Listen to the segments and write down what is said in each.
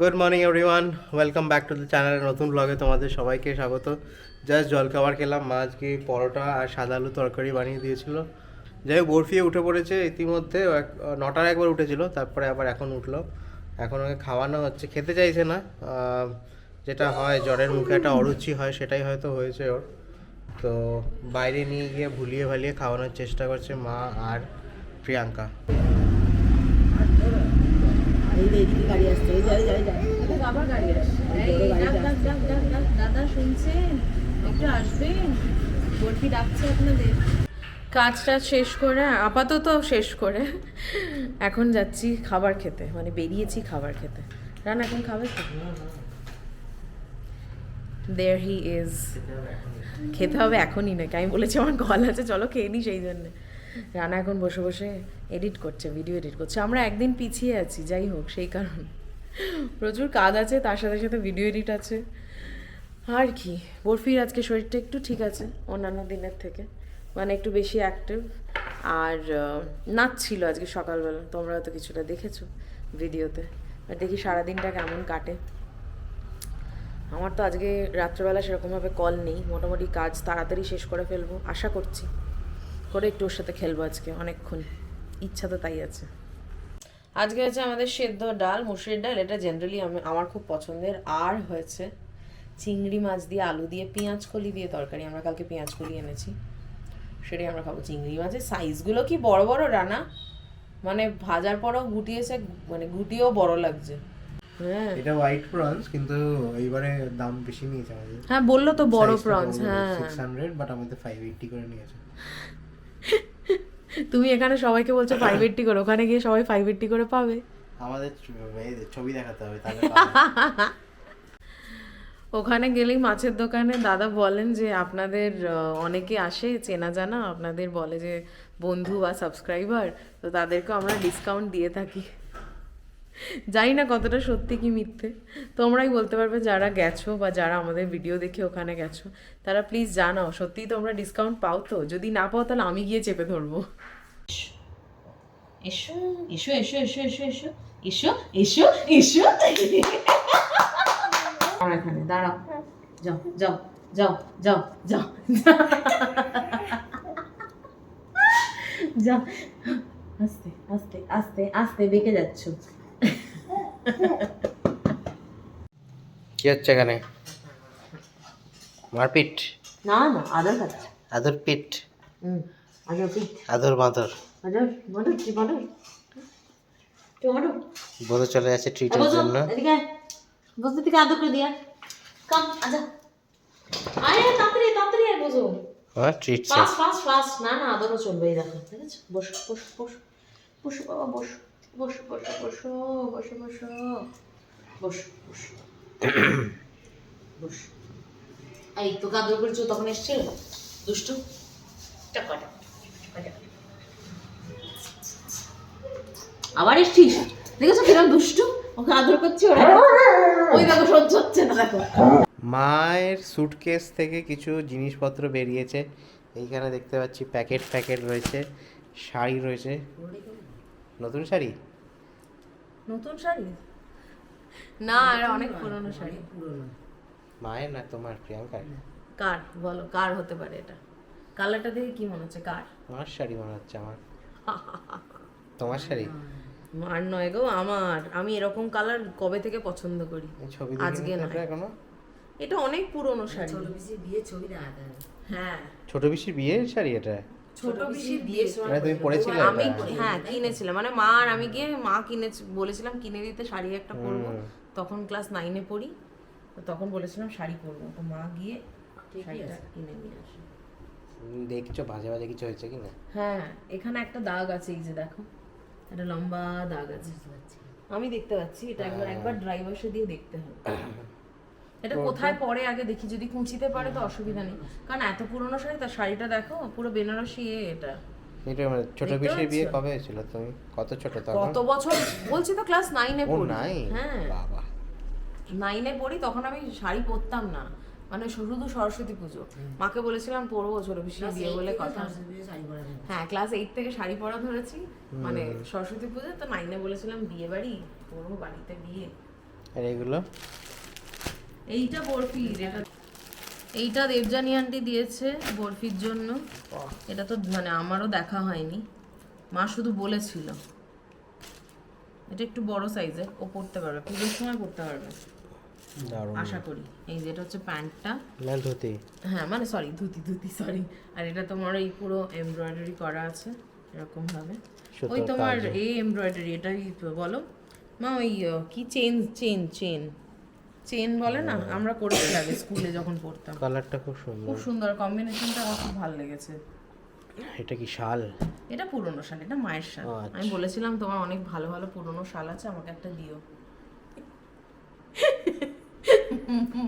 Good morning everyone welcome back to the চ্যানেলের নতুন ব্লগে তোমাদের সবাইকে স্বাগত। জাস্ট জলখাবার খেলাম মা আজকে পরোটা আর সাদা আলু তরকারি বানিয়ে দিয়েছিল। যাই হোক বরফিয়ে উঠে পড়েছে ইতিমধ্যে। নটার একবার উঠেছিল, তারপরে আবার এখন উঠল। এখন ওকে খাওয়ানো হচ্ছে। খেতে চাইছে না। যেটা হয়, জ্বরের মুখে একটা অরুচি হয়, সেটাই হয়তো হয়েছে ওর। তো বাইরে নিয়ে গিয়ে ভুলিয়ে ভালিয়ে খাওয়ানোর চেষ্টা করছে মা আর প্রিয়াঙ্কা। এই যে এদিকে গাড়ি আসছে এই যাই যাই যাই আবার গাড়ি আসছে। ডাক, ডাক, ডাক, ডাক, ডাক, দাদা শুনছেন? একটু আসবেন? বরফি ডাকছে আপনাদের। কাজটা শেষ করে আপাতত শেষ করে। এখন যাচ্ছি খাবার খেতে মানে বেরিয়েছি খাবার খেতে। রান এখন খেতে দেয়ার হি ইজ খেতে হবে এখনই নাকি আমি বলেছি আমার কল আছে চলো খেয়ে নিই সেই জন্যে। রানা এখন বসে বসে এডিট করছে ভিডিও এডিট করছে। আমরা একদিন পিছিয়ে আছি, যাই হোক, সেই কারণ। প্রচুর কাজ আছে, তার সাথে সাথে ভিডিও এডিট আছে। আর কি, বরফির আজকে শরীরটা একটু ঠিক আছে, অন্যান্য দিনের থেকে। মানে একটু বেশি অ্যাক্টিভ আর নাচছিল আজকে সকালবেলা তোমরা তো কিছুটা দেখেছ ভিডিওতে আর দেখি সারাদিনটা কেমন কাটে। আমার তো আজকে রাত্রেবেলা সেরকমভাবে কল নেই, মোটামুটি কাজ তাড়াতাড়ি শেষ করে ফেলব, আশা করছি। করে একটু ওর সাথে খেলব আজকে অনেকক্ষণ। ইচ্ছা তো তাই আছে। আজকে হচ্ছে আমাদের সেদ্ধ ডাল মুসুরির ডাল। এটা জেনারেলি আমি আমার খুব পছন্দের। আর হয়েছে চিংড়ি মাছ দিয়ে আলু দিয়ে পেঁয়াজ কলি দিয়ে তরকারি। আমরা কালকে পেঁয়াজ কলি এনেছি। সেটাই আমরা খাব। চিংড়ি মাছের সাইজগুলো কি বড় বড় রানা? মানে ভাজার পরেও গুটিয়েছে মানে গুটিয়েও বড় লাগছে। হ্যাঁ। এটা হোয়াইট প্রনস কিন্তু এইবারে দাম বেশি নিয়েছে আমাদের। হ্যাঁ বলল তো বড় প্রনস হ্যাঁ। সিক্স হান্ড্রেড বাট আমাদের ফাইভ এইটটি করে নিয়েছে। তুমি এখানে সবাইকে বলছো ফাইভ এইট্টি করে ওখানে গিয়ে সবাই ফাইভ এইট্টি করে পাবে। আমাদের ছবি দেখাতে হবে তাহলে ওখানে গেলেই মাছের দোকানে দাদা বলেন যে আপনাদের অনেকে আসে চেনা জানা আপনাদের বলে যে বন্ধু বা সাবস্ক্রাইবার তো তাদেরকে আমরা ডিসকাউন্ট দিয়ে থাকি। জানি না কতটা সত্যি কি মিথ্যে। তোমরাই বলতে পারবে যারা গেছো বা যারা আমাদের ভিডিও দেখে ওখানে গেছো, তারা প্লিজ জানাও। সত্যিই তোমরা ডিসকাউন্ট পাও তো? যদি না পাও তাহলে আমি গিয়ে চেপে ধরবো। এসো এসো এসো এসো এসো এসো এসো এসো এসো। এখানে, দাঁড়াও। যাও যাও যাও যাও যাও। যাও। আস্তে আস্তে আস্তে আস্তে বেঁকে যাচ্ছ। কি হচ্ছে এখানে? মারপিট? না না আদর খাচ্ছে। আদর পিট? আদর পিঠ আদর বাঁদর আদর মদর কি মদর? টমেটো। বোধ চলে যাচ্ছে ট্রিটের জন্য। বসতে থেকে আদর করে দিয়া। কাম আজা। আয়, তাড়াতাড়ি তাড়াতাড়ি আয় বসো হ্যাঁ ট্রিট ফাস্ট ফাস্ট ফাস্ট না না আদরও চলবে এই দেখো ঠিক আছে? বসো বসো বসো। বসো বাবা বসো। বসো বসো বসো বসো বসো। বসো বসো। বসো। এই তোকে আদর করেছ তখন এসছিল? দুষ্টু? টাকা টাকা টাকা। আবার এসছিস? দেখেছ কিরম দুষ্টু? ওকে আদর করছি ওরা। ওই দেখো সহ্য হচ্ছে না দেখো। মায়ের সুটকেস থেকে কিছু জিনিসপত্র বেরিয়েছে। এইখানে দেখতে পাচ্ছি প্যাকেট প্যাকেট রয়েছে শাড়ি রয়েছে। নতুন শাড়ি? নতুন শাড়ি? না এটা অনেক পুরনো শাড়ি। মায়ের না তোমার প্রিয়াঙ্কার? কার? বলো কার হতে পারে এটা? কালারটা দেখে কি মনে হচ্ছে? কার? আমার শাড়ি মনে হচ্ছে আমার। তোমার শাড়ি? মার নয় গো আমার। আমি এরকম কালার কবে থেকে পছন্দ করি? ছবি আজকে নয়। এখনও? এটা অনেক পুরনো শাড়ি। ছোট বিয়ে ছবি হ্যাঁ। ছোট পিসির বিয়ের শাড়ি এটা? ছোট পিসির বিয়ে মানে তুমি পড়েছিলে আমি হ্যাঁ কিনেছিলাম। মানে মা আর আমি গিয়ে মা কিনে বলেছিলাম কিনে দিতে শাড়ি একটা পরবো। তখন ক্লাস নাইনে পড়ি। তখন বলেছিলাম শাড়ি পরবো। তো মা গিয়ে শাড়িটা কিনে নিয়ে আসে। দেখছ বাজে বাজে কিছু হয়েছে কি না হ্যাঁ এখানে একটা দাগ আছে এই যে দেখো। একটা লম্বা দাগ আছে। আমি দেখতে পাচ্ছি এটা একবার একবার ড্রাই ওয়াশে দিয়ে দেখতে হবে। এটা কোথায় পরে আগে দেখি যদি কুঁচিতে পারে তো অসুবিধা নেই। কারণ এত পুরনো শাড়ি তার শাড়িটা দেখো পুরো বেনারসি এটা। এটা মানে ছোট পিসির বিয়ে কবে হয়েছিল তুমি? কত ছোট তখন? কত বছর? বলছি তো ক্লাস পড়ি। হ্যাঁ। বাবা। নাইনে পড়ি তখন আমি শাড়ি পরতাম না। মানে শুধু সরস্বতী পুজো। মাকে বলেছিলাম পরবো ছোট বিয়ে বলে কথা। হ্যাঁ ক্লাস এইট থেকে শাড়ি পরা ধরেছি। মানে সরস্বতী পুজো তো নাইনে বলেছিলাম বিয়ে বাড়ি পরবো বাড়িতে বিয়ে। আর এগুলো? এইটা বরফি এটা এইটা দেবজানি আন্টি দিয়েছে বরফির জন্য। এটা তো মানে আমারও দেখা হয়নি। মা শুধু বলেছিল। এটা একটু বড় সাইজের ও পড়তে পারবে পুজোর সময় পড়তে পারবে। আশা করি। এই যে এটা হচ্ছে প্যান্টটা। না ধুতি। হ্যাঁ মানে সরি ধুতি ধুতি সরি আর এটা তোমার এই পুরো এমব্রয়ডারি করা আছে এরকম ভাবে ওই তোমার এই এমব্রয়ডারি এটাই বলো। মা ওই কি চেন চেন চেন চেন বলে না আমরা করেছি আগে স্কুলে যখন পড়তাম। কালারটা খুব সুন্দর। খুব সুন্দর কম্বিনেশনটা আমার খুব ভালো লেগেছে। এটা কি শাল? এটা পুরনো শাল এটা মায়ের শাল। আচ্ছা। আমি বলেছিলাম তোমার অনেক ভালো ভালো পুরনো শাল আছে আমাকে একটা দিও।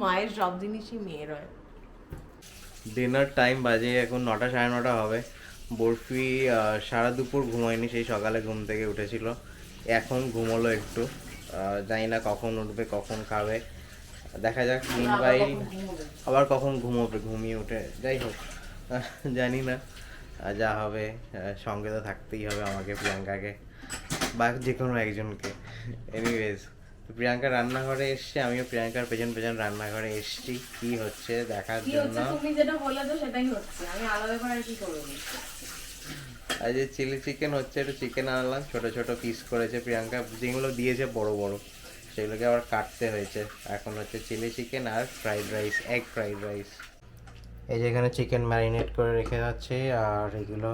মায়ের সব জিনিসই মেয়ের হয়। ডিনার টাইম বাজে এখন নটা সাড়ে নটা হবে। বরফি সারা দুপুর ঘুমায়নি সেই সকালে ঘুম থেকে উঠেছিল। এখন ঘুমোলো একটু। জানি না কখন উঠবে কখন খাবে। দেখা যাক দিন বাই আবার কখন ঘুমোবে ঘুমিয়ে উঠে। যাই হোক জানি না। যা হবে সঙ্গে তো থাকতেই হবে আমাকে প্রিয়াঙ্কাকে বা যে কোনো একজনকে। এনিওয়েজ প্রিয়াঙ্কা রান্নাঘরে এসছে আমিও প্রিয়াঙ্কার পেছন পেছন রান্নাঘরে এসছি। কি হচ্ছে দেখার জন্য? তুমি যেটা বলেছ সেটাই হচ্ছে। আমি আলাদা করে আর কি করব? আজ যে চিলি চিকেন হচ্ছে একটু চিকেন আনলাম। ছোট ছোট পিস করেছে প্রিয়াঙ্কা যেগুলো দিয়েছে বড় বড়। সেগুলোকে আবার কাটতে হয়েছে। এখন হচ্ছে চিলি চিকেন আর fried rice egg fried rice. এই যে এখানে চিকেন ম্যারিনেট করে রেখে যাচ্ছে, আর এগুলো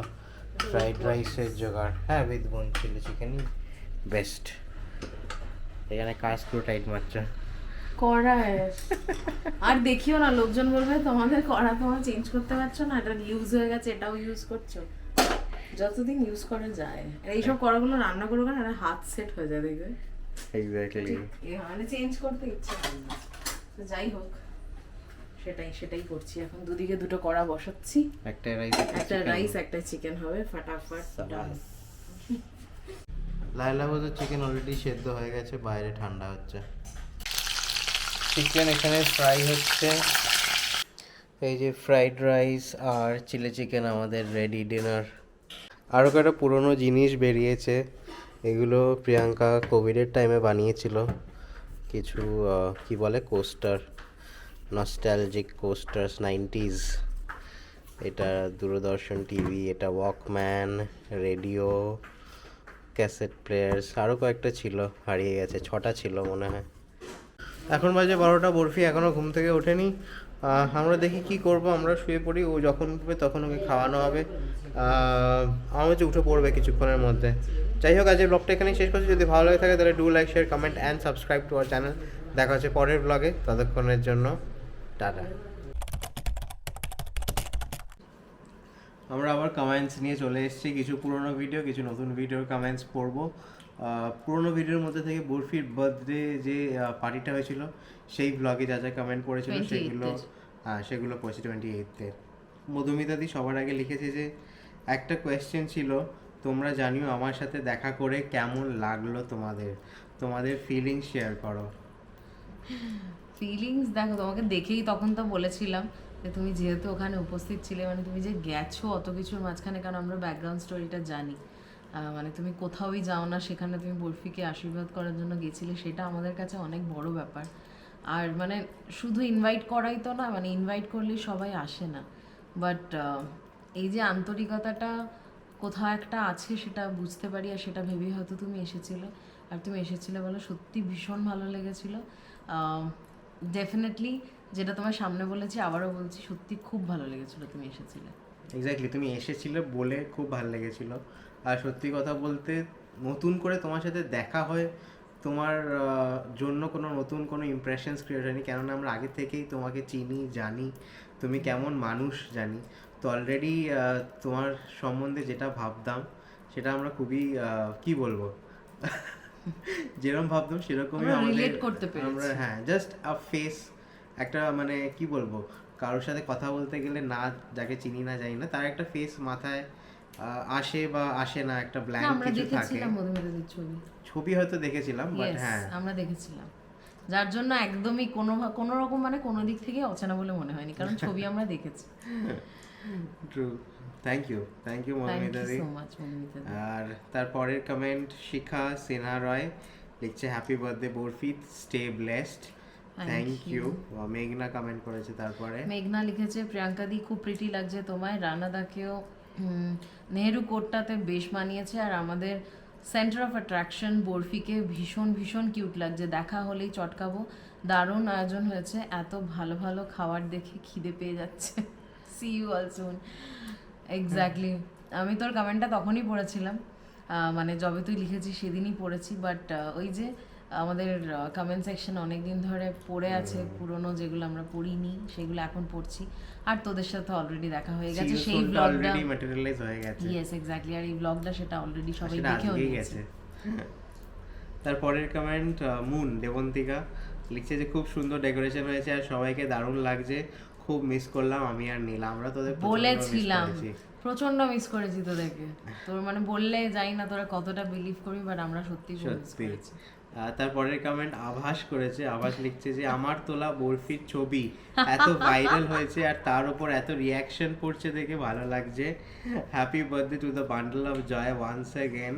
ফ্রাইড রাইসের জোগাড়। হ্যাঁ উইথ বোন চিলি চিকেন বেস্ট এখানে কাজ টাইট মারছে। করা আর দেখিও না, লোকজন বলবে, তোমাদের করা তোমার চেঞ্জ করতে পারছ না, এটা ইউজ হয়ে গেছে, এটাও ইউজ করছ। যতদিন ইউজ করা যায়। এইসব করাগুলো রান্না করবে না হাত সেট হয়ে যায়, দেখবে? এক্স্যাক্টলি মানে চেঞ্জ করতে ইচ্ছে না। তো যাই হোক সেটাই সেটাই করছি। এখন দুদিকে দুটো কড়া বসাচ্ছি। একটা রাইস একটা রাইস একটা চিকেন হবে। ফাটাফাট। লাইলা বোধ চিকেন অলরেডি সেদ্ধ হয়ে গেছে বাইরে ঠান্ডা হচ্ছে। চিকেন এখানে ফ্রাই হচ্ছে। এই যে ফ্রাইড রাইস আর চিলি চিকেন আমাদের রেডি ডিনার আরও কয়েকটা পুরনো জিনিস বেরিয়েছে। এগুলো প্রিয়াঙ্কা কোভিডের টাইমে বানিয়েছিল। কিছু কি বলে কোস্টার নস্টালজিক কোস্টার্স নাইনটিজ এটা দূরদর্শন টিভি এটা ওয়াকম্যান রেডিও ক্যাসেট প্লেয়ার্স আরও কয়েকটা ছিল, হারিয়ে গেছে, ছটা ছিল মনে হয়। এখন বাজে বারোটা, বরফি এখনও ঘুম থেকে ওঠেনি। আমরা দেখি কি করব, আমরা শুয়ে পড়ি, ও যখন উঠবে তখন ওকে খাওয়ানো হবে। আমার হচ্ছে উঠে পড়বে কিছুক্ষণের মধ্যে। যাই হোক, আজকের ব্লগটা এখানেই শেষ করছি। যদি ভালো লাগে থাকে, তাহলে do like share comment and subscribe to our channel দেখা হচ্ছে পরের ব্লগে ততক্ষণের জন্য, টাটা। আমরা আবার কমেন্টস নিয়ে চলে এসেছি। কিছু পুরনো ভিডিও কিছু নতুন ভিডিওর কমেন্টস পড়ব। পুরনো ভিডিওর মধ্যে থেকে বরফির বার্থডে যে পার্টিটা হয়েছিল সেই ব্লগে যা যা কমেন্ট করেছিল 28th সেগুলো। হ্যাঁ সেগুলো পড়েছি টোয়েন্টি এইটতে মধুমিতাদি সবার আগে লিখেছে যে একটা কোয়েশ্চেন ছিল তোমরা জানিও আমার সাথে দেখা করে কেমন লাগল তোমাদের? তোমাদের ফিলিং শেয়ার করো। ফিলিংস দেখো তোমাকে দেখেই তখন তো বলেছিলাম যে তুমি যেহেতু ওখানে উপস্থিত ছিলে মানে তুমি যে গেছো অত কিছুর মাঝখানে কারণ আমরা ব্যাকগ্রাউন্ড স্টোরিটা জানি। মানে তুমি কোথাওই যাও না, সেখানে তুমি বরফিকে আশীর্বাদ করার জন্য গেছিলে, সেটা আমাদের কাছে অনেক বড় ব্যাপার। আর মানে শুধু ইনভাইট করাই তো না মানে ইনভাইট করলেই সবাই আসে না। বাট এই যে আন্তরিকতাটা কোথাও একটা আছে সেটা বুঝতে পারি, আর সেটা ভেবেই হয়তো তুমি এসেছিলে। আর তুমি এসেছিলে বলে সত্যি ভীষণ ভালো লেগেছিলো। ডেফিনেটলি যেটা তোমার সামনে বলেছি, আবারও বলছি, সত্যি খুব ভালো লেগেছিল তুমি এসেছিলে। এক্স্যাক্টলি তুমি এসেছিলে বলে খুব ভালো লেগেছিল। আর সত্যি কথা বলতে নতুন করে তোমার সাথে দেখা হয় তোমার জন্য কোনো নতুন কোনো ইমপ্রেশনস ক্রিয়েট হয়নি। কেননা আমরা আগে থেকেই তোমাকে চিনি জানি তুমি কেমন মানুষ জানি। তো অলরেডি তোমার সম্বন্ধে যেটা ভাবতাম সেটা আমরা খুবই কি বলব? যেরকম ভাবতাম সেরকমই আমরা আমাদের হ্যাঁ জাস্ট আ ফেস একটা মানে কি বলব? কারোর সাথে কথা বলতে গেলে না যাকে চিনি না জানি না তার একটা ফেস মাথায় আসে বা আসে না একটা ব্ল্যাঙ্ক আমরা কিছু থাকে। দেখেছিলাম মধুমিতাদির ছবি। ছবি হয়তো দেখেছিলাম বাট হ্যাঁ। আমরা দেখেছিলাম। যার জন্য একদমই কোনো কোনো রকম মানে কোনো দিক থেকে অচেনা বলে মনে হয়নি কারণ ছবি আমরা দেখেছি। True thank you thank you মধুমিতাদি আর তারপরের কমেন্ট শিখা সিনহা রয় লিখছে happy birthday Barfi stay blessed thank you মেঘনা কমেন্ট করেছে তারপরে। মেঘনা লিখেছে প্রিয়াঙ্কা দি খুব প্রিটি লাগছে তোমায়। রানাদাকেও উম, নেহেরু কোটটাতে বেশ মানিয়েছে আর আমাদের সেন্টার অফ অ্যাট্রাকশন বরফিকে ভীষণ ভীষণ কিউট লাগছে। দেখা হলেই চটকাবো। দারুণ আয়োজন হয়েছে। এত ভালো ভালো খাবার দেখে খিদে পেয়ে যাচ্ছে। See you all soon exactly আমি তোর কমেন্টটা তখনই পড়েছিলাম। মানে যবে তুই লিখেছিস সেদিনই পড়েছি বাট ওই যে আমাদের কমেন্ট সেকশন অনেক দিন ধরে পড়ে আছে পুরনো যেগুলো আমরা পড়িনি সেগুলো এখন পড়ছি। আর তোদের সাথে অলরেডি দেখা হয়ে গেছে সেই ব্লগটা ম্যাটেরিয়ালাইজ হয়ে গেছে। ইয়েস এক্স্যাক্টলি আর এই ব্লগটা সেটা অলরেডি সবাই দেখেও গেছে। তারপরের কমেন্ট মুন দেবন্তিকা লিখছে যে খুব সুন্দর ডেকোরেশন হয়েছে আর সবাইকে দারুণ লাগছে। খুব মিস করলাম আমি আর নীলা। আমরা তোদের বলেছিলাম। প্রচণ্ড মিস করেছি তোদেরকে। তোর মানে বললে জানি না তোরা কতটা বিলিভ করবি বাট আমরা সত্যি। সত্যি তারপরের কমেন্ট আভাস করেছে আভাস লিখছে যে আমার তোলা বরফির ছবি এত ভাইরাল হয়েছে আর তার উপর এত রিয়াকশন পড়ছে দেখে ভালো লাগছে happy birthday to the bundle of joy once again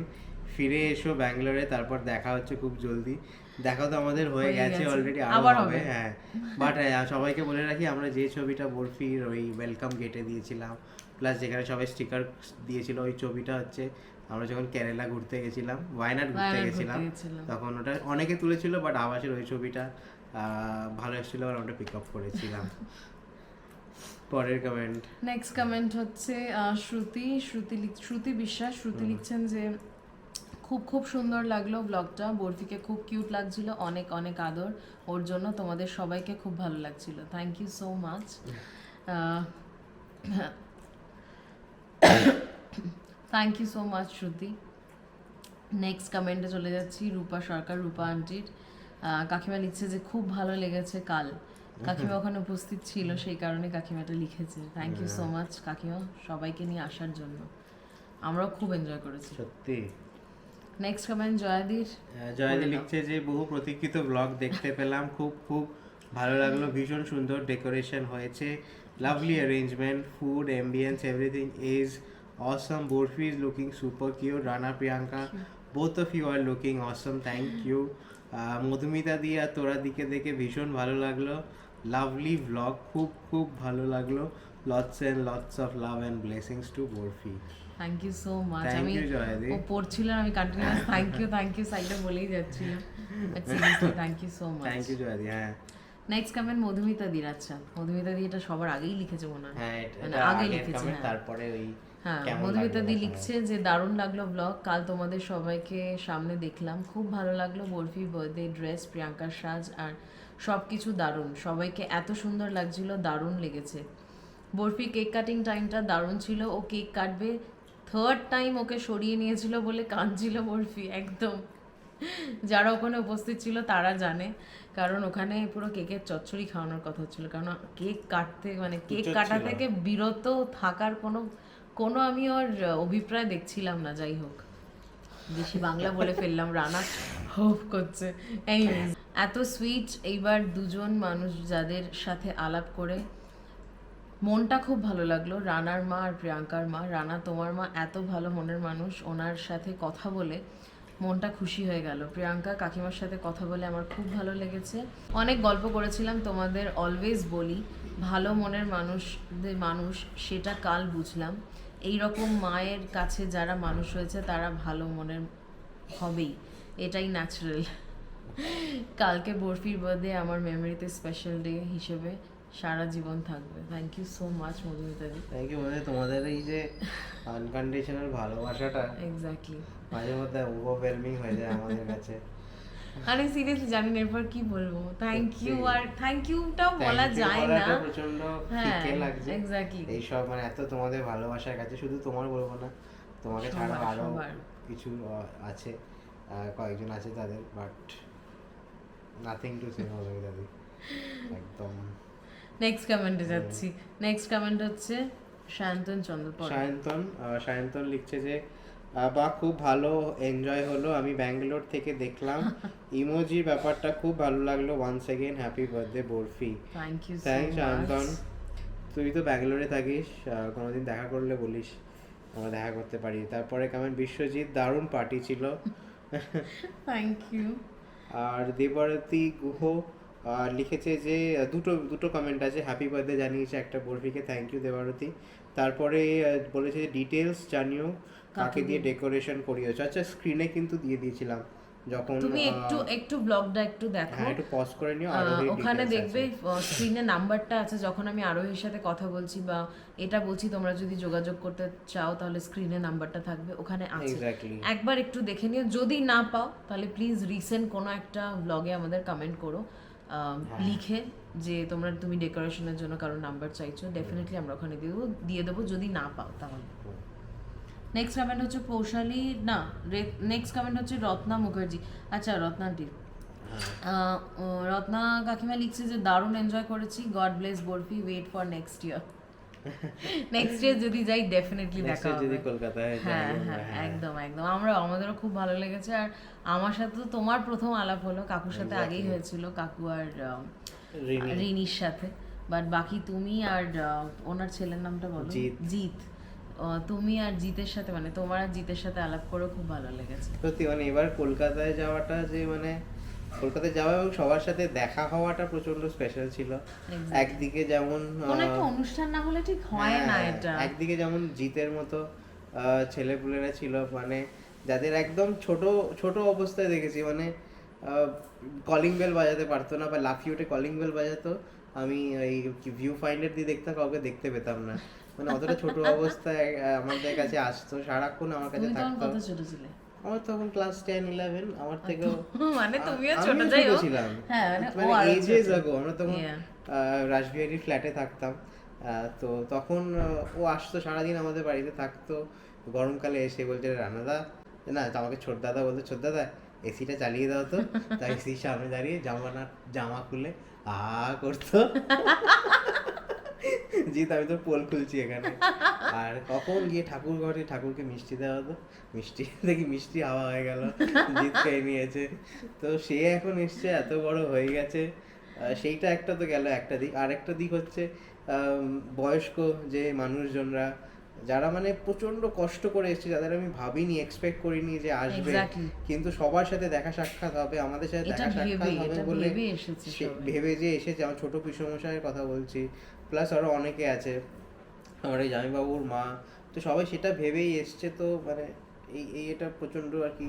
ফিরে এসো ব্যাঙ্গালোরে তারপর দেখা হচ্ছে খুব জলদি দেখা তো আমাদের হয়ে হয়ে গেছে। অলরেডি আবার হবে। হবে হ্যাঁ বাট সবাইকে বলে রাখি আমরা যে ছবিটা বরফির ওই ওয়েলকাম গেটে দিয়েছিলাম প্লাস যেখানে সবাই স্টিকার দিয়েছিল ওই ছবিটা হচ্ছে আমরা যখন কেরালা ঘুরতে গেছিলাম ওয়াইনাড ঘুরতে গেছিলাম। তখন ওটা অনেকে তুলেছিল বাট আবাসের ওই ছবিটা ভালো এসেছিল আর আমরা পিক আপ করেছিলাম। পরের কমেন্ট নেক্সট কমেন্ট হচ্ছে শ্রুতি শ্রুতি শ্রুতি বিশ্বাস শ্রুতি লিখছেন যে খুব খুব সুন্দর লাগল ব্লগটা বরফিকে খুব কিউট লাগছিল অনেক অনেক আদর ওর জন্য তোমাদের সবাইকে খুব ভালো লাগছিল। Thank you so much thank you so much Shruti next কমেন্টে চলে যাচ্ছি রূপা সরকার রূপা আন্টির কাকিমা লিখছে যে খুব ভালো লেগেছে কাল। কাকিমা ওখানে উপস্থিত ছিল সেই কারণে কাকিমাটা লিখেছে। থ্যাংক ইউ সো মাচ কাকিমা সবাইকে নিয়ে আসার জন্য। আমরাও খুব এনজয় করেছি। সত্যি। Next comment জয়াদির। আহ, জয়দি লিখছে যে বহু প্রতীক্ষিত ব্লগ দেখতে পেলাম। খুব খুব ভালো লাগল। ভীষণ সুন্দর ডেকোরেশন হয়েছে। Lovely arrangement food ambience everything is awesome Barfi is looking super cute Rana Priyanka both of you are looking awesome thank you Madhumita দি আর তোরা দিকে দেখে ভীষণ ভালো লাগল। লাভলি ব্লগ খুব খুব ভালো লাগল। Lots and lots of love and blessings to Barfi thank you so much Thank আমি you। ও পড়ছিল আর আমি continuous thank you thank you সাইডে বলেই যাচ্ছিলাম। Thank you so much thank you জয়দি হ্যাঁ। নেক্সট কমেন্ট মধুমিতা দির আচ্ছা মধুমিতা দি এটা সবার আগেই লিখেছে মনে হয়। হ্যাঁ মানে আগে লিখেছে, হ্যাঁ। তারপরে ওই হ্যাঁ মধুমিতা দি। লিখছে যে দারুণ লাগল ব্লগ কাল তোমাদের সবাইকে সামনে দেখলাম। খুব ভালো লাগল। বরফি বার্থডে ড্রেস প্রিয়াঙ্কার সাজ আর সব কিছু দারুণ। সবাইকে এত সুন্দর লাগছিল দারুণ লেগেছে। বরফি কেক কাটিং টাইমটা দারুণ ছিল। ও কেক কাটবে। থার্ড টাইম ওকে সরিয়ে নিয়েছিল বলে কাঁদছিল বরফি একদম। যারা ওখানে উপস্থিত ছিল তারা জানে। কারণ ওখানে পুরো কেকের চচ্চড়ি খাওয়ানোর কথা হচ্ছিল কারণ কেক কাটতে মানে কেক কাটা থেকে বিরত থাকার কোনো কোনো আমি ওর অভিপ্রায় দেখছিলাম না যাই হোক। বেশি বাংলা বলে ফেললাম রানা হোপ করছে। এত সুইট এইবার দুজন মানুষ যাদের সাথে আলাপ করে মনটা খুব ভালো লাগল। রানার মা আর প্রিয়াঙ্কার মা। রানা তোমার মা এত ভালো মনের মানুষ ওনার সাথে কথা বলে মনটা খুশি হয়ে গেল। প্রিয়াঙ্কা কাকিমার সাথে কথা বলে আমার খুব ভালো লেগেছে। অনেক গল্প করেছিলাম তোমাদের অলওয়েজ বলি ভালো মনের মানুষদের মানুষ সেটা কাল বুঝলাম। এই রকম মায়ের কাছে যারা মানুষ রয়েছে তারা ভালো মনের হবেই। এটাই ন্যাচারাল কালকে বরফির বার্থডে আমার মেমোরিতে স্পেশাল ডে হিসেবে সারা জীবন থাকবে। Thank you so much Madhumita the. Thank you মানে তোমাদের এই যে আনকন্ডিশনাল ভালোবাসাটা এক্স্যাক্টলি মাঝে মধ্যে ওভারওয়েলমিং হয়ে যায় আমাদের কাছে। আমি সিরিয়াসলি জানি না এরপর কি বলব? থ্যাংক ইউ আর থ্যাংক ইউটাও বলা যায় না। প্রচণ্ড হ্যাঁ, ফিকে লাগছে। exactly. এইসব মানে এত তোমাদের ভালোবাসার কাছে শুধু তোমার বলব না তোমাকে ছাড়া আরও কিছু আছে কয়েকজন আছে তাদের বাট নাথিং টু সে হবে দাদি একদম। নেক্সট কমেন্টে যাচ্ছি। নেক্সট কমেন্ট হচ্ছে শান্তন চন্দ্রপল। সায়ন্তন সায়ন্তন লিখছে যে বাহ খুব ভালো এনজয় হলো। আমি ব্যাঙ্গালোর থেকে দেখলাম। ইমোজির ব্যাপারটা খুব ভালো লাগল। Once again happy birthday Barfi. Thank you thank তুই তো ব্যাঙ্গালোরে থাকিস কোনোদিন দেখা করলে বলিস। আমরা দেখা করতে পারি। তারপরে কেমন? বিশ্বজিৎ দারুণ পার্টি ছিল। থ্যাংক ইউ আর দেবরতী গুহ লিখেছে যে দুটো দুটো কমেন্ট আছে। হ্যাপি বার্থডে জানিয়েছে একটা বরফিকে। Thank you Debarati. তারপরে বলেছে যে ডিটেলস জানিও। কাকে দিয়ে ডেকোরেশন করিয়েছো? আচ্ছা স্ক্রিনে কিন্তু দিয়ে দিয়েছিলাম। যখন তুমি একটু একটু ব্লগটা একটু দেখো। হ্যাঁ একটু পজ করে নিও ওখানে দেখবে স্ক্রিনে নাম্বারটা আছে যখন আমি আরোহীর সাথে কথা বলছি বা এটা বলছি তোমরা যদি যোগাযোগ করতে চাও তাহলে স্ক্রিনে নাম্বারটা থাকবে ওখানে আছে। এক্স্যাক্টলি একবার একটু দেখে নিও যদি না পাও তাহলে প্লিজ রিসেন্ট কোনো একটা ব্লগে আমাদের কমেন্ট করো আহ, লিখে যে তোমরা তুমি ডেকোরেশনের জন্য কারও নাম্বার চাইছো ডেফিনেটলি আমরা ওখানে দিয়ে দেবো দিয়ে দেবো যদি না পাও তাহলে। নেক্সট কমেন্ট হচ্ছে পৌশালী না নেক্সট কমেন্ট হচ্ছে রত্না মুখার্জি। আচ্ছা রত্নাটি আহ, রত্না কাকিমা লিখছে যে দারুণ এনজয় করেছি। God bless Barfi wait for next year next year যদি যাই ডেফিনেটলি দেখা হবে যদি কলকাতায় যাই হ্যাঁ হ্যাঁ হ্যাঁ। একদম একদম। আমরা আমাদেরও খুব ভালো লেগেছে। আর আমার সাথে তো তোমার প্রথম আলাপ হলো কাকুর সাথে আগেই হয়েছিল কাকু আর। রিনির সাথে। বাট বাকি তুমি আর ওনার ছেলের নামটা বলো। জিৎ। তুমি আর জিতের সাথে মানে তোমার আর জিতের সাথে আলাপ করে খুব ভালো লেগেছে। সত্যি মানে এবার কলকাতায় যাওয়াটা যে মানে কলকাতায় যাওয়া এবং সবার সাথে দেখা হওয়াটা প্রচণ্ড স্পেশাল ছিল। একদিকে যেমন কোনো একটা অনুষ্ঠান না হলে ঠিক হয় না হ্যাঁ, এটা। একদিকে যেমন জিতের মতো ছেলেপুলেরা ছিল মানে যাদের একদম ছোট ছোট অবস্থায় দেখেছি মানে কলিং বেল বাজাতে পারতো না বা লাফিয়ে উঠে কলিং বেল বাজাতো। আমি এই ভিউ ফাইন্ডার দিয়ে দেখতাম কাউকে দেখতে পেতাম না। মানে অতটা ছোট অবস্থায় আমাদের কাছে আসতো সারাক্ষণ আমার কাছে থাকতো। কত ছোট ছিলে? আমার তখন ক্লাস টেন ইলেভেন আমার থেকেও মানে তুমিও ছোট যাই ছিলাম। হ্যাঁ মানে মানে আরও ages ছোট। ago, আমরা তখন Yeah. ফ্ল্যাটে থাকতাম তো তখন ও আসতো সারাদিন আমাদের বাড়িতে থাকতো গরমকালে এসে বলছে রানাদা না তো আমাকে ছোট দাদা বলতো ছোট দাদা এসিটা চালিয়ে দাও তো। তাই এসির সামনে দাঁড়িয়ে জামানা জামা খুলে আ করতো। জিৎ আমি তো পোল খুলছি এখানে। আর কখন গিয়ে ঠাকুর ঘরে ঠাকুরকে মিষ্টি দেওয়া হতো? মিষ্টি দেখি মিষ্টি হাওয়া হয়ে গেল জিৎ খেয়ে নিয়েছে। তো সে এখন এসছে এত বড় হয়ে গেছে। সেইটা একটা তো গেল একটা দিক। আর একটা দিক হচ্ছে বয়স্ক যে মানুষজনরা যারা মানে প্রচণ্ড কষ্ট করে এসেছে যাদের আমি ভাবিনি এক্সপেক্ট করিনি যে আসবে। কিন্তু সবার সাথে দেখা সাক্ষাৎ হবে আমাদের সাথে দেখা সাক্ষাৎ হবে বলে। ভেবে যে এসেছে। আমার ছোট পিসমশাইয়ের কথা বলছি প্লাস আরও অনেকে আছে আমার এই জামাইবাবুর মা তো সবাই সেটা ভেবেই এসছে তো মানে এই এই এটা প্রচণ্ড আর কি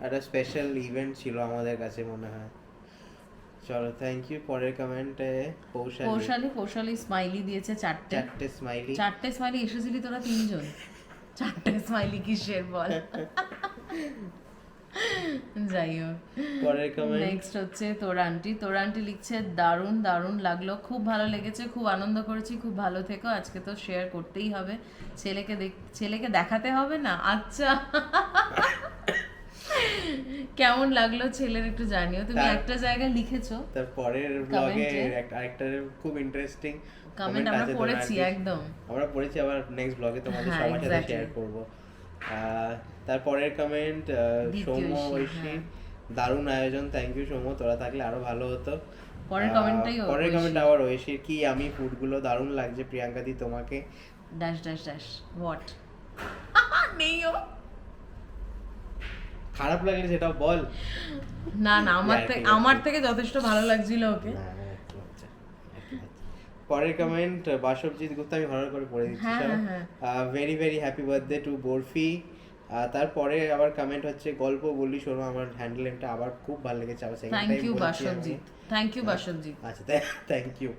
একটা স্পেশাল ইভেন্ট ছিল আমাদের কাছে মনে হয়। চলো থ্যাংক ইউ পরের কমেন্টে পৌশালী পৌশালী পৌশালী স্মাইলি দিয়েছে চারটে। চারটে স্মাইলি চারটে স্মাইলি এসেছিলি তোরা তিনজন? চারটে স্মাইলি কিসের বল? যাই হোক পরের কমেন্ট নেক্সট হচ্ছে তোর আন্টি তোর আন্টি লিখছে দারুণ দারুণ লাগল। খুব ভালো লেগেছে খুব আনন্দ করেছি খুব ভালো থেকো। আজকে তো শেয়ার করতেই হবে। ছেলেকে ছেলেকে দেখাতে হবে না? আচ্ছা। কেমন লাগল ছেলের একটু জানিও। তুমি একটা জায়গায় লিখেছো। তার পরের ব্লগে। আরেকটা খুব ইন্টারেস্টিং কমেন্ট আমরা পড়েছি একদম। আমরা পড়েছি আবার নেক্সট ব্লগে তোমাদের হ্যাঁ, সবার সাথে শেয়ার করব। তারপরের কমেন্ট সৌম্য ঐশী, হ্যাঁ। দারুণ আয়োজন থ্যাংক ইউ সৌম্য তোরা থাকলে আরও ভালো হতো। পরের comment-টাই পরের কমেন্ট আবার ঐশীর কি আমি ফুডগুলো দারুণ লাগছে প্রিয়াঙ্কা দি তোমাকে। ড্যাশ ড্যাশ ড্যাশ হোয়াট নেই ও। খারাপ লাগলে সেটা বল। না না আমার থেকে আমার থেকে যথেষ্ট ভালো লাগছিল ওকে না, না, একটু লজ্জা, একটু লজ্জা। পরের কমেন্ট বাসবজিৎ গুপ্তা আমি হরর করে পড়ে দিচ্ছি হ্যাঁ, হ্যাঁ, very very happy birthday to Barfi তারপরে আবার কমেন্ট হচ্ছে গল্প বলি শোনো আমার হ্যান্ডেল নেমটা আবার খুব ভালো লেগেছে আবার সেকেন্ড থ্যাংক টাইম ইউ বলছি আমি। Basabjit thank you Basabjit. আচ্ছা থ্যাংক ইউ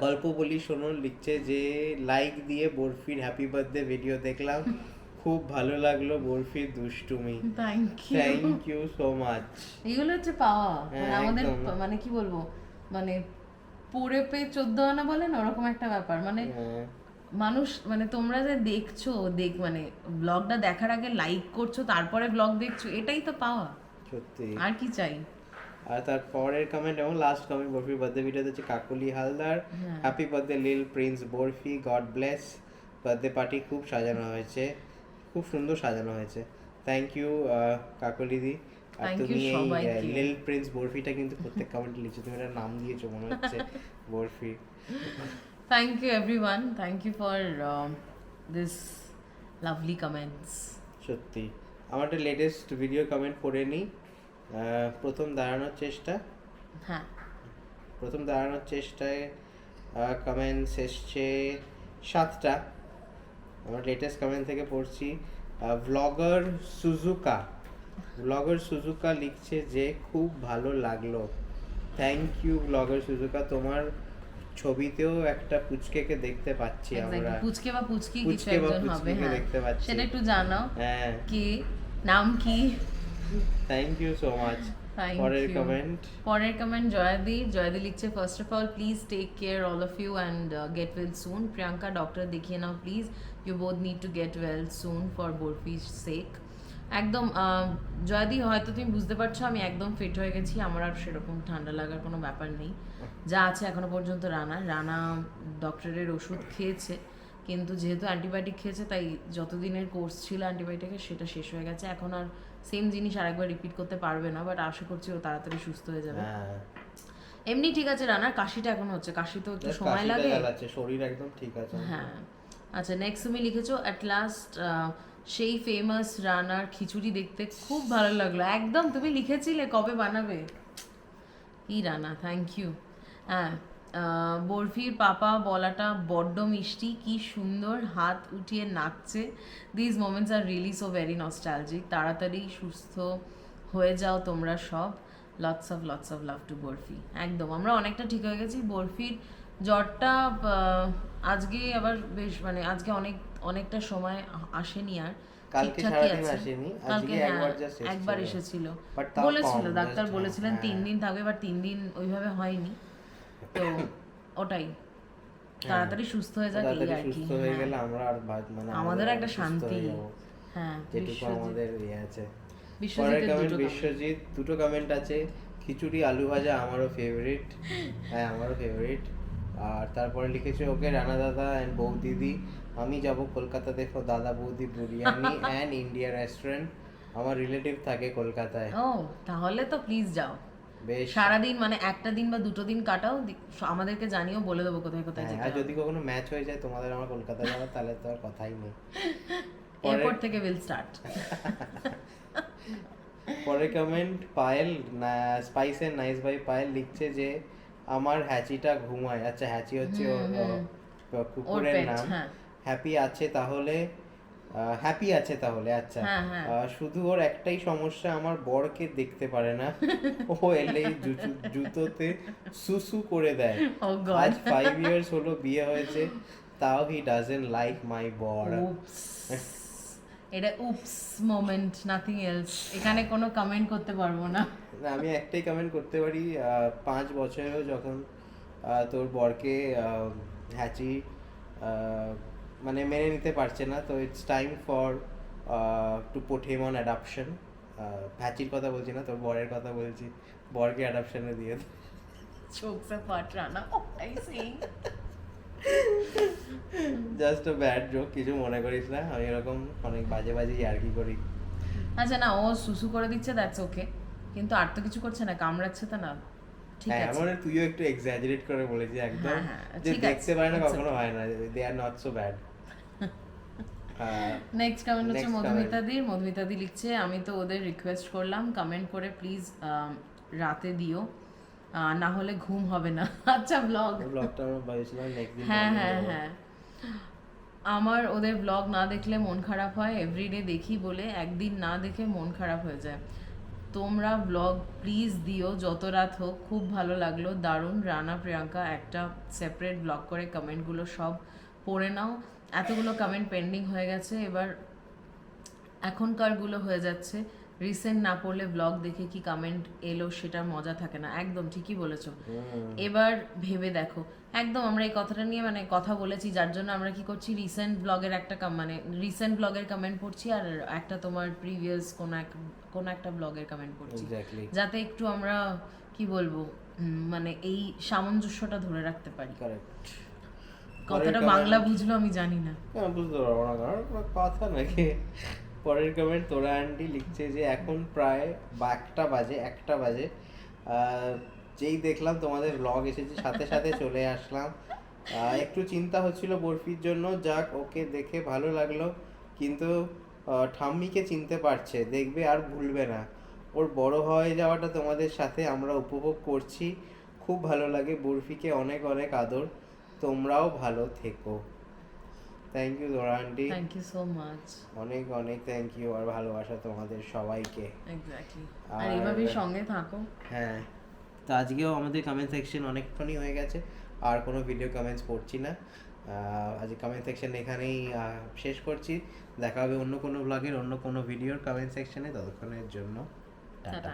গল্প বলি শোনো লিখছে যে লাইক দিয়ে বরফির হ্যাপি বার্থডে ভিডিও দেখলাম। খুব ভালো লাগল বরফির দুষ্টুমি। Thank you thank you so much এগুলো হচ্ছে পাওয়া। মানে হ্যাঁ, আমাদের একদম। মানে কি বলব? মানে পড়ে পেয়ে চোদ্দ আনা বলে না ওরকম একটা ব্যাপার। মানে মানুষ মানে তোমরা যে দেখছ দেখ মানে ব্লগটা দেখার আগে লাইক করছ তারপরে ব্লগ দেখছ এটাই তো পাওয়া। সত্যি। আর কি চাই? আর তার পরের কমেন্ট এবং লাস্ট কমেন্ট বরফির বার্থডে ভিডিওতে হচ্ছে কাকুলি হালদার। হ্যাঁ। Happy birthday lil prince Barfi God bless birthday party খুব সাজানো হয়েছে। খুব সুন্দর সাজানো হয়েছে। থ্যাংক ইউ কাকলি দি। আর তুমি এই লিল প্রিন্স বরফিটা কিন্তু প্রত্যেক কমেন্টে লিখছো। তুমি একটা নাম দিয়েছ মনে হচ্ছে Barfi. Thank you everyone thank you for this lovely comments সত্যি। আমার একটা লেটেস্ট ভিডিও কমেন্ট পড়ে নিই। প্রথম দাঁড়ানোর চেষ্টা। হ্যাঁ। প্রথম দাঁড়ানোর চেষ্টায় কমেন্টস এসছে সাতটা। আমার লেটেস্ট কমেন্ট থেকে পড়ছি। ব্লগার সুজুকা। ব্লগার সুজুকা লিখছে যে খুব ভালো লাগল। Thank you blogger Suzuka. তোমার ছবিতেও একটা পুচকেকে দেখতে পাচ্ছি আমরা। পুচকে বা পুচকি কিছু একজন হবে হ্যাঁ। দেখতে পাচ্ছি। সেটা একটু জানাও। হ্যাঁ। কি? নাম কি? থ্যাংক ইউ সো মাচ পরের. কমেন্ট পরের কমেন্ট জয়াদি। জয়াদি লিখছে first of all please take care all of you and get well soon Priyanka doctor দেখিয়ে নাও please you both need to get well soon for Barfi's sake একদম জয়াদি হয়তো তুমি বুঝতে পারছ আমি একদম ফিট হয়ে গেছি আমার আর সেরকম ঠান্ডা লাগার কোনো ব্যাপার নেই। যা আছে এখনও পর্যন্ত রানা। রানা ডক্টরের ওষুধ খেয়েছে কিন্তু যেহেতু অ্যান্টিবায়োটিক খেয়েছে তাই যতদিনের কোর্স ছিল অ্যান্টিবায়োটিকের সেটা শেষ হয়ে গেছে। এখন আর সেম জিনিস আরেকবার রিপিট করতে পারবে না বাট আশা করছি ও তাড়াতাড়ি সুস্থ হয়ে যাবে। হ্যাঁ। এমনি ঠিক আছে রানার কাশিটা এখন হচ্ছে। কাশি তো একটু সময় লাগে। শরীর একদম ঠিক আছে। হ্যাঁ। আচ্ছা নেক্সট তুমি লিখেছো অ্যাট লাস্ট সেই ফেমাস রানার খিচুড়ি দেখতে খুব ভালো লাগল। একদম, তুমি লিখেছিলে কবে বানাবে? কি রানা থ্যাংক ইউ হ্যাঁ বরফির পাপা বলাটা বড্ড মিষ্টি, কি সুন্দর হাত উঠিয়ে নাচছে। This moments are really so very nostalgic তাড়াতাড়ি সুস্থ হয়ে যাও তোমরা সব। Lots of lots of love to Barfi. একদম, আমরা অনেকটা ঠিক হয়ে গেছি। বরফির জ্বরটা আজকে আবার বেশ মানে আজকে অনেক অনেকটা সময় আসেনি আর। কালকে সারাদিন আসেনি, আজকে কালকে একবার হ্যাঁ, একবার এসেছিল। বলেছিল ডাক্তার বলেছিলেন হ্যাঁ। তিন দিন থাকবে এবার তিন দিন ওইভাবে হয়নি। তো ওটাই। তাড়াতাড়ি সুস্থ হয়ে যাক এই আর কি। হয়ে হ্যাঁ। গেলে আমরা আর মানে আমাদের একটা শান্তি। হ্যাঁ যেটুকু বিশ্বজিৎ। আমাদের ইয়ে আছে। বিশ্বজিৎ দুটো কমেন্ট আছে। খিচুড়ি আলু ভাজা আমারও ফেভারিট হ্যাঁ আমারও ফেভারিট আর তারপরে লিখেছে ওকে রানা দাদা অ্যান্ড বৌ দিদি আমি যাব কলকাতা দেখো Dada Boudi Biryani and India restaurant আমার রিলেটিভ থাকে কলকাতায়। ও তাহলে তো প্লিজ যাও। বেশ। সারাদিন মানে একটা দিন বা দুটো দিন কাটাও আমাদেরকে জানিও বলে দেবো কোথায় কোথায় হ্যাঁ, যেতে আর যদি কখনো ম্যাচ হয়ে যায় তোমাদের আমার কলকাতা যাওয়ার তাহলে তো আর কথাই নেই। এরপর থেকে উইল স্টার্ট পরের কমেন্ট পায়েল স্পাইসের নাইস ভাই পায়েল লিখছে যে আমার হ্যাচিটা ঘুমায়। আচ্ছা হ্যাচি হচ্ছে ওর কুকুরের নাম। হ্যাঁ। হ্যাপি আছে তাহলে হ্যাপি আছে তাহলে আচ্ছা। হ্যাঁ, হ্যাঁ। শুধু ওর একটাই সমস্যা আমার বরকে দেখতে পারে না। ও জুতু- জুতোতে সুসু করে দেয়। Oh. আজ ফাইভ ইয়ার্স হলো বিয়ে হয়েছে তাও হি ডাজেন্ট লাইক মাই বর। এটা উপস মোমেন্ট নাথিং এলস এখানে কোনো কমেন্ট করতে পারব না। আমি একটাই কমেন্ট করতে পারি পাঁচ বছরেও যখন তোর বরকে হ্যাচি মানে মেনে নিতে পারছে না তো it's time for to put him on adoption হ্যাচির কথা বলছি না তোর বরের কথা বলছি। বরকে অ্যাডাপশনে দিয়ে। চোখ সে ফাট Rana I sing just a bad joke কিছু মনে করিস না আমি এরকম অনেক বাজে বাজে ইয়ার্কি করি। আচ্ছা না ও সুসু করে দিচ্ছে দ্যাটস ওকে কিন্তু আর তো কিছু করছে না কামড়াচ্ছে তো না। ঠিক হ্যাঁ আছে। আমার তুইও একটু এক্সাজারেট করে বলেছিস একদম। হ্যাঁ, হ্যাঁ, যে দেখতে পারে না কখনো হয় না they are not so bad next comment হচ্ছে Next মধুমিতা দির মধুমিতা দি লিখছে আমি তো ওদের রিকোয়েস্ট করলাম কমেন্ট করে প্লিজ রাতে দিও। না হলে ঘুম হবে না। আচ্ছা ব্লগ ব্লগটা হ্যাঁ হ্যাঁ হ্যাঁ। আমার ওদের ব্লগ না দেখলে মন খারাপ হয় এভরিডে দেখি বলে একদিন না দেখে মন খারাপ হয়ে যায়। তোমরা ব্লগ প্লিজ দিও যত রাত হোক খুব ভালো লাগল। দারুণ রানা প্রিয়াঙ্কা একটা সেপারেট ব্লগ করে কমেন্টগুলো সব পড়ে নাও। এতগুলো কমেন্ট পেন্ডিং হয়ে গেছে। এবার এখনকারগুলো হয়ে যাচ্ছে। রিসেন্ট না পড়লে ব্লগ দেখে কি কমেন্ট এলো সেটার মজা থাকে না। একদম ঠিকই বলেছ। এবার ভেবে দেখো। একদম আমরা এই কথাটা নিয়ে মানে কথা বলেছি যার জন্য আমরা কি করছি রিসেন্ট ব্লগের একটা মানে রিসেন্ট ব্লগের কমেন্ট পড়ছি আর একটা তোমার প্রিভিয়াস কোন এক কোন একটা ব্লগের কমেন্ট পড়ছি। যাতে একটু আমরা কি বলব মানে এই সামঞ্জস্যটা ধরে রাখতে পারি। কথাটা বাংলা বুঝলো আমি জানি না। হ্যাঁ বুঝতে পারব না কারণ কথা নাকি। পরের কমেন্ট তোরা আন্টি লিখছে যে এখন প্রায় বা একটা বাজে একটা বাজে। যেই দেখলাম তোমাদের ব্লগ এসেছে সাথে সাথে চলে আসলাম। একটু চিন্তা হচ্ছিল বরফির জন্য। যাক ওকে দেখে ভালো লাগল। কিন্তু ঠাম্মিকে চিনতে পারছে দেখবে আর ভুলবে না। ওর বড় হয়ে যাওয়াটা তোমাদের সাথে আমরা উপভোগ করছি। খুব ভালো লাগে বরফিকে অনেক অনেক আদর। তোমরাও ভালো থেকো। Thank you Dora aunty thank you so much অনেক অনেক থ্যাংক ইউ আর ভালোবাসা তোমাদের সবাইকে। এক্স্যাক্টলি আর এইভাবেই সঙ্গে থাকো। হ্যাঁ তো আজকেও আমাদের কমেন্ট সেকশন অনেকক্ষণই হয়ে গেছে। আর কোনো ভিডিও কমেন্টস পড়ছি না। আজকে কমেন্ট সেকশন এখানেই শেষ করছি। দেখা হবে অন্য কোনো ব্লগের অন্য কোনো ভিডিওর কমেন্ট সেকশনে ততক্ষণের জন্য টাটা।